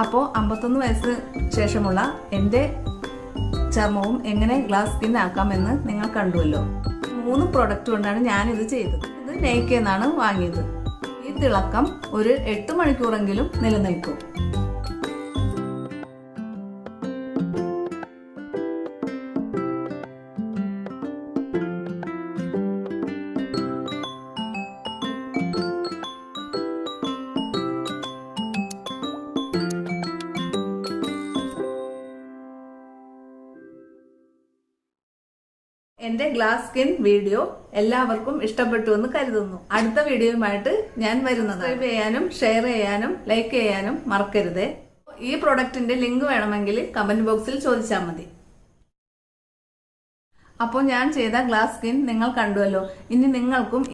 അപ്പോൾ അമ്പത്തൊന്ന് വയസ്സ് ശേഷമുള്ള എന്റെ ചർമ്മവും എങ്ങനെ ഗ്ലാസ് സ്കിൻ ആക്കാമെന്ന് നിങ്ങൾ കണ്ടുവല്ലോ. മൂന്ന് പ്രൊഡക്റ്റ് കൊണ്ടാണ് ഞാനിത് ചെയ്തത്. ഇത് നെയ്ക്കെന്നാണ് വാങ്ങിയത്. ഈ തിളക്കം ഒരു എട്ട് മണിക്കൂറെങ്കിലും നിലനിൽക്കും. എന്റെ ഗ്ലാസ് സ്കിൻ വീഡിയോ എല്ലാവർക്കും ഇഷ്ടപ്പെട്ടു എന്ന് കരുതുന്നു. അടുത്ത വീഡിയോയുമായിട്ട് ഞാൻ വരുന്നത് സബ്സ്ക്രൈബ് ചെയ്യാനും ഷെയർ ചെയ്യാനും ലൈക്ക് ചെയ്യാനും മറക്കരുത്. ഈ പ്രൊഡക്റ്റിന്റെ ലിങ്ക് വേണമെങ്കിൽ കമന്റ് ബോക്സിൽ ചോദിച്ചാൽ മതി. അപ്പോൾ ഞാൻ ചെയ്ത ഗ്ലാസ് സ്കിൻ നിങ്ങൾ കണ്ടുവല്ലോ. ഇനി നിങ്ങൾക്കും